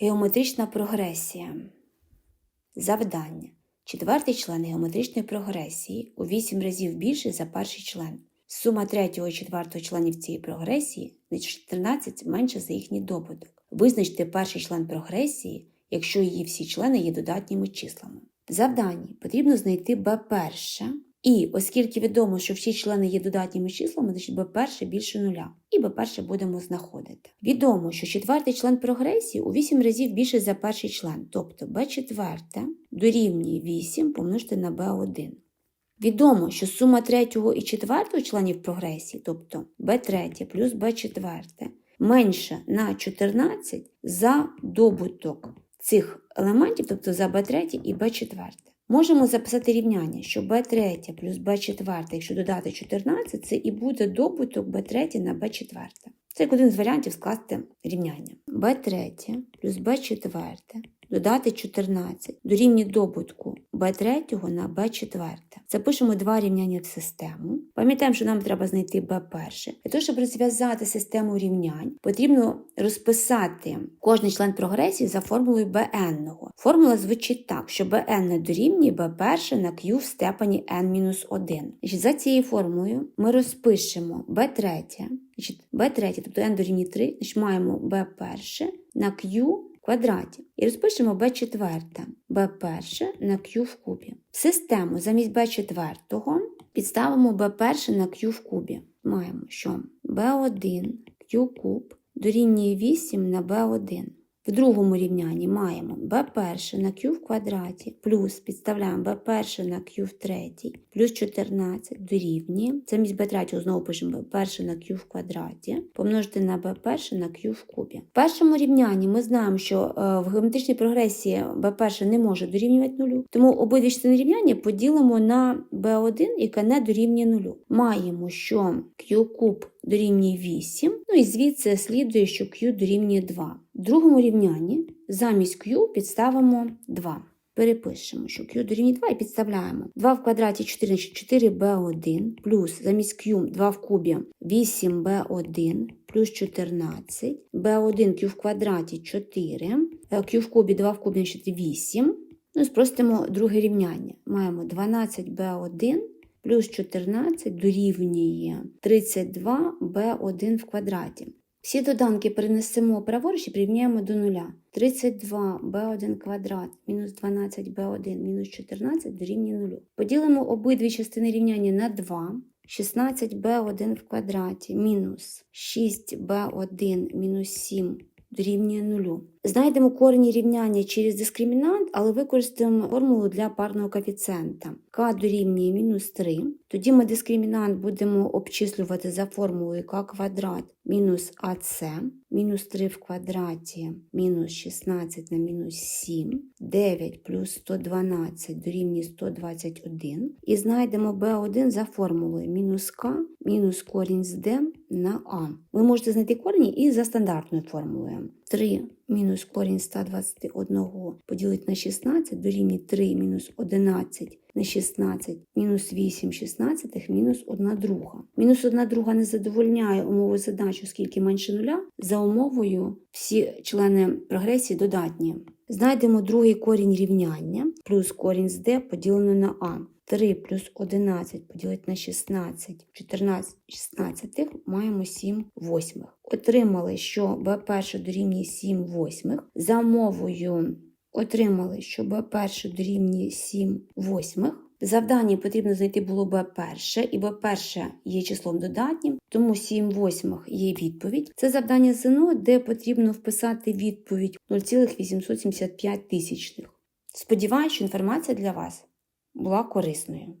Геометрична прогресія. Завдання. Четвертий член геометричної прогресії у 8 разів більший за перший член. Сума третього і четвертого членів цієї прогресії на 14 менша за їхній добуток. Визначте перший член прогресії, якщо її всі члени є додатніми числами. В завданні потрібно знайти b перше, і оскільки відомо, що всі члени є додатніми числами, значить b перше більше нуля. І b перше будемо знаходити. Відомо, що четвертий член прогресії у 8 разів більше за перший член, тобто b четверте дорівнює 8 помножити на b1. Відомо, що сума третього і четвертого членів прогресії, тобто b3 плюс b4, менша на 14 за добуток цих елементів, тобто за b3 і b4. Можемо записати рівняння, що b3 плюс b4, якщо додати 14, це і буде добуток b3 на b4. Це як один з варіантів скласти рівняння. b3 плюс b4 додати 14 дорівнює добутку b3 на b4. Запишемо два рівняння в систему. Пам'ятаємо, що нам треба знайти b1. Для того, щоб розв'язати систему рівнянь, потрібно розписати кожний член прогресії за формулою bn. Формула звучить так, що bn дорівнює b1 на q в степені n-1. Значить, За цією формулою ми розпишемо b3, значить, b3, тобто n дорівнює 3, значить маємо b1 на q квадраті. І розпишемо b4, b1 на q в кубі. В систему замість b4 підставимо b1 на q в кубі. Маємо, що b1 q куб дорівнює 8 на b1. В другому рівнянні маємо b1 на q в квадраті плюс підставляємо b1 на q в третій плюс 14 дорівнює. Замість b3 знову пишемо b1 на q в квадраті помножити на b1 на q в кубі. В першому рівнянні ми знаємо, що е, в геометричній прогресії b1 не може дорівнювати нулю, тому обидві частини рівняння поділимо на b1, яке не дорівнює нулю. Маємо, що q куб дорівнює 8, ну і звідси слідує, що q дорівнює 2. В другому рівнянні замість q підставимо 2. Перепишемо, що q дорівнює 2 і підставляємо 2 в квадраті 4, 4b1 плюс замість q 2 в кубі 8b1 плюс 14, b1 q в квадраті 4, q в кубі 2 в кубі 8. Ну, спростимо друге рівняння. Маємо 12b1 плюс 14 дорівнює 32b1 в квадраті. Всі доданки перенесемо праворуч і прирівняємо до нуля. 32b1 квадрат мінус 12b1 мінус 14 дорівнює нулю. Поділимо обидві частини рівняння на 2. 16b1 в квадраті мінус 6b1 мінус 7 дорівнює нулю. Знайдемо корені рівняння через дискримінант, але використаємо формулу для парного коефіцієнта. k дорівнює мінус 3. Тоді ми дискримінант будемо обчислювати за формулою k квадрат мінус АС, мінус 3 в квадраті, мінус 16 на мінус 7, 9 плюс 112 дорівнює 121. І знайдемо b1 за формулою мінус k мінус корінь з d на а. Ви можете знайти корені і за стандартною формулою. 3 мінус корінь 121 поділити на 16 дорівнює 3 мінус 11 на 16 мінус 8 шістнадцятих мінус 1 друга. Мінус 1 друга не задовольняє умову задачі, оскільки менше нуля. За умовою всі члени прогресії додатні. Знайдемо другий корінь рівняння плюс корінь з d поділено на а. 3 плюс 11 поділити на 16, 14 16 маємо 7 восьмих. Отримали, що b1 дорівнює 7 восьмих. За умовою отримали, що b1 дорівнює 7 восьмих. Завдання потрібно знайти було b1, і b1 є числом додатнім, тому 7 восьмих є відповідь. Це завдання ЗНО, де потрібно вписати відповідь 0,875 тисячних. Сподіваюсь, що інформація для вас була корисною.